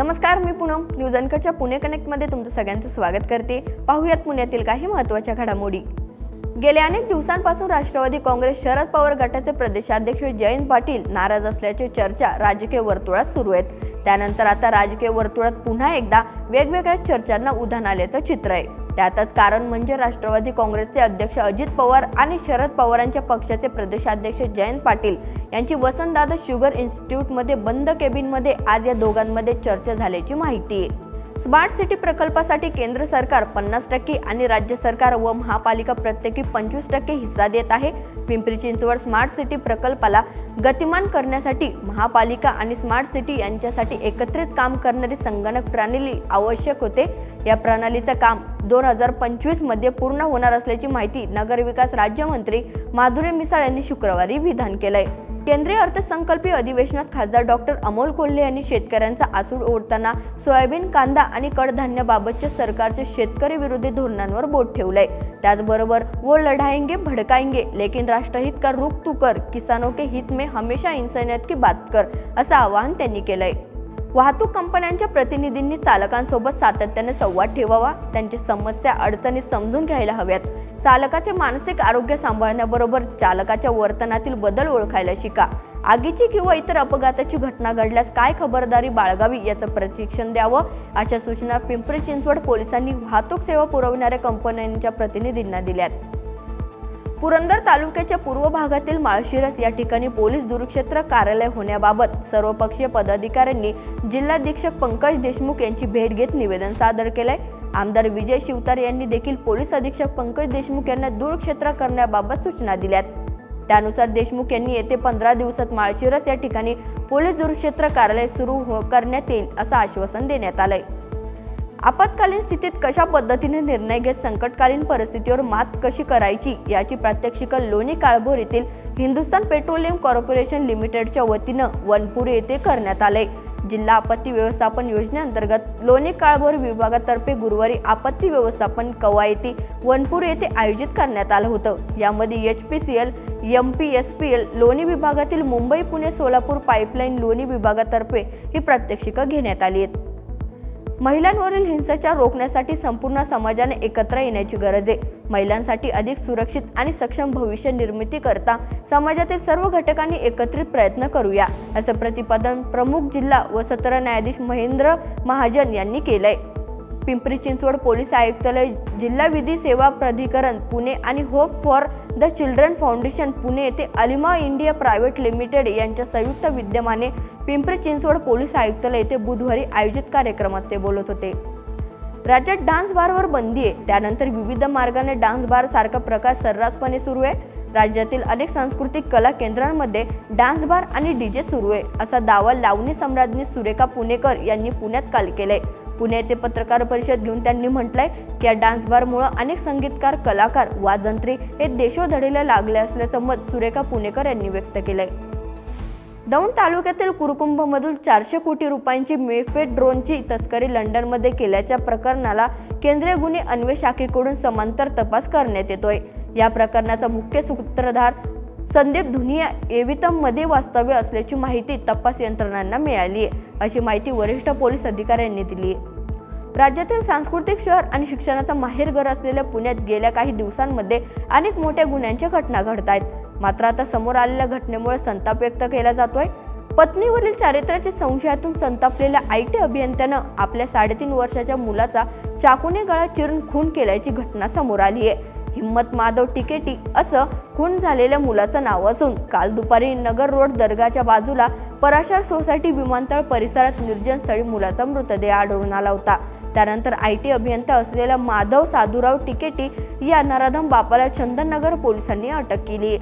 नमस्कार मी पूनम. न्यूज अनकटच्या पुणे कनेक्टमध्ये तुमचं सगळ्यांचं स्वागत करते. पाहूयात पुण्यातील काही महत्त्वाच्या घडामोडी. गेल्या अनेक दिवसांपासून राष्ट्रवादी काँग्रेस शरद पवार गटाचे प्रदेशाध्यक्ष जयंत पाटील नाराज असल्याची चर्चा राजकीय वर्तुळात सुरू आहेत. त्यानंतर आता राजकीय वर्तुळात पुन्हा एकदा वेगवेगळ्या चर्चांना उधाण आल्याचं चित्र आहे. त्यातच कारण म्हणजे राष्ट्रवादी काँग्रेसचे अध्यक्ष अजित पवार आणि शरद पवारांच्या पक्षाचे प्रदेशाध्यक्ष जयंत पाटील यांची वसंतदादा शुगर इन्स्टिट्यूटमध्ये बंद केबिनमध्ये आज या दोघांमध्ये चर्चा झाल्याची माहिती आहे. स्मार्ट सिटी प्रकल्पासाठी केंद्र सरकार पन्नास टक्के आणि राज्य सरकार व महापालिका प्रत्येकी पंचवीस टक्के हिस्सा देत आहे. पिंपरी चिंचवड स्मार्ट सिटी प्रकल्पाला गतिमान करण्यासाठी महापालिका आणि स्मार्ट सिटी यांच्यासाठी एकत्रित काम करणारी संगणक प्रणाली आवश्यक होते. या प्रणालीचं काम दोन हजार पंचवीसमध्ये पूर्ण होणार असल्याची माहिती नगरविकास राज्यमंत्री माधुरी मिसाळ यांनी शुक्रवारी विधान केलं आहे केंद्रीय अर्थसंकल्पीय अधिवेशनात खासदार डॉक्टर अमोल कोल्हे यांनी शेतकऱ्यांचा आसूड ओढताना सोयाबीन कांदा आणि कडधान्याबाबतच्या सरकारच्या शेतकरी विरोधी धोरणांवर बोट ठेवलंय. त्याचबरोबर वो लढाएंगे भडकाएंगे लेकिन राष्ट्रहित का रुख तू कर किसानों के हित में हमेशा इंसानियत की बात कर असं आवाहन त्यांनी केलंय. वाहतूक कंपन्यांच्या प्रतिनिधींनी चालकांसोबत सातत्याने संवाद ठेवावा त्यांची समस्या अडचणी समजून घ्यायला हव्यात. चालकाचे मानसिक आरोग्य सांभाळण्याबरोबर चालकाच्या वर्तनातील बदल ओळखायला शिका. आगीची किंवा इतर अपघाताची घटना घडल्यास काय खबरदारी बाळगावी याचं प्रशिक्षण द्यावं अशा सूचना पिंपरी चिंचवड पोलिसांनी वाहतूक सेवा पुरविणाऱ्या कंपन्यांच्या प्रतिनिधींना दिल्यात. पुरंदर तालुक्याच्या पूर्व भागातील माळशिरस या ठिकाणी पोलीस दुरुक्षेत्र कार्यालय होण्याबाबत सर्वपक्षीय पदाधिकाऱ्यांनी जिल्हाधीक्षक पंकज देशमुख यांची भेट घेत निवेदन सादर केलंय. आमदार विजय शिवतार यांनी देखील पोलीस अधीक्षक पंकज देशमुख यांना दूरक्षेत्र करण्याबाबत सूचना दिल्यात. त्यानुसार देशमुख यांनी येते पंधरा दिवसात माळशिरस या ठिकाणी पोलीस दुरुक्षेत्र कार्यालय सुरू हो- करण्यात येईल असं आश्वासन देण्यात आलंय. आपत्कालीन स्थितीत कशा पद्धतीने निर्णय घेत संकटकालीन परिस्थितीवर मात कशी करायची याची प्रात्यक्षिकं लोणी काळभोर येथील हिंदुस्थान पेट्रोलियम कॉर्पोरेशन लिमिटेडच्या वतीनं वनपुरी येथे करण्यात आले. जिल्हा आपत्ती व्यवस्थापन योजनेअंतर्गत लोणी काळभोर विभागातर्फे गुरुवारी आपत्ती व्यवस्थापन कवायती वनपूर येथे आयोजित करण्यात आलं होतं. यामध्ये H P C L M P S P L Loni विभागातील मुंबई पुणे सोलापूर पाईपलाईन लोणी विभागातर्फे ही प्रात्यक्षिकं घेण्यात आली आहेत. महिलांवरील हिंसाचार रोखण्यासाठी संपूर्ण समाजाने एकत्र येण्याची गरज आहे. महिलांसाठी अधिक सुरक्षित आणि सक्षम भविष्य निर्मिती करता समाजातील सर्व घटकांनी एकत्रित प्रयत्न करूया असं प्रतिपादन प्रमुख जिल्हा व सत्र न्यायाधीश महेंद्र महाजन यांनी केलंय. पिंपरी चिंचवड पोलीस आयुक्तालय जिल्हा विधी सेवा प्राधिकरण पुणे आणि hope for the children foundation Pune येथे अलिमा इंडिया प्रायव्हेट लिमिटेड यांच्या संयुक्त विद्यमाने पिंपरी चिंचवड पोलीस आयुक्तालय येथे बुधवारी आयोजित कार्यक्रमात ते बोलत होते. राज्यात डान्स बारवर बंदी आहे. त्यानंतर विविध मार्गाने डान्स बार सारखा प्रकार सर्रासपणे सुरू आहे. राज्यातील अनेक सांस्कृतिक कला केंद्रांमध्ये डान्स बार आणि डीजे सुरू आहे असा दावा लावणी सम्राज्ञी सुरेखा पुणेकर यांनी पुण्यात काल केलाय. पुणे येथे पत्रकार परिषद घेऊन त्यांनी म्हटलंय की या डान्स बारमुळं अनेक संगीतकार कलाकार वाजंत्री हे देशोधडीला लागले असल्याचं मत सुरेखा पुणेकर यांनी व्यक्त केलंय. दौंड तालुक्यातील कुरकुंभमधून चारशे कोटी रुपयांची मेफेड ड्रोनची तस्करी लंडनमध्ये केल्याच्या प्रकरणाला केंद्रीय गुन्हे अन्वेष शाखेकडून समांतर तपास करण्यात येतोय. या प्रकरणाचा मुख्य सूत्रधार संदीप धुनिया एवितममध्ये वास्तव्य असल्याची माहिती तपास यंत्रणांना मिळाली आहे अशी माहिती वरिष्ठ पोलीस अधिकाऱ्यांनी दिली आहे. राज्यातील सांस्कृतिक शहर आणि शिक्षणाचा माहेरघर असलेल्या पुण्यात गेल्या काही दिवसांमध्ये अनेक मोठ्या गुन्ह्यांच्या घटना घडत आहेत. मात्र आता समोर आलेल्या घटनेमुळे संताप व्यक्त केला जातोय. पत्नीवरील चारित्र्याच्या संशयातून संतापलेल्या आय टी अभियंत्यानं आपल्या साडेतीन वर्षाच्या मुलाचा चाकूने गळा चिरून खून केल्याची घटना समोर आली आहे. हिम्मत माधव टिकेटी असं खून झालेल्या मुलाचं नाव असून काल दुपारी नगर रोड दर्गाच्या बाजूला पराशर सोसायटी विमानतळ परिसरात निर्जन स्थळी मुलाचा मृतदेह आढळून आला होता. त्यानंतर आय टी अभियंता असलेल्या माधव साधुराव टिकेटी या नराधम बापाला चंदननगर पोलिसांनी अटक केली.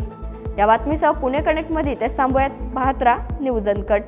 या बातमीसह पुणे कनेक्टमध्ये इथेच थांबूयात. पाहत राहा न्यूज अनकट.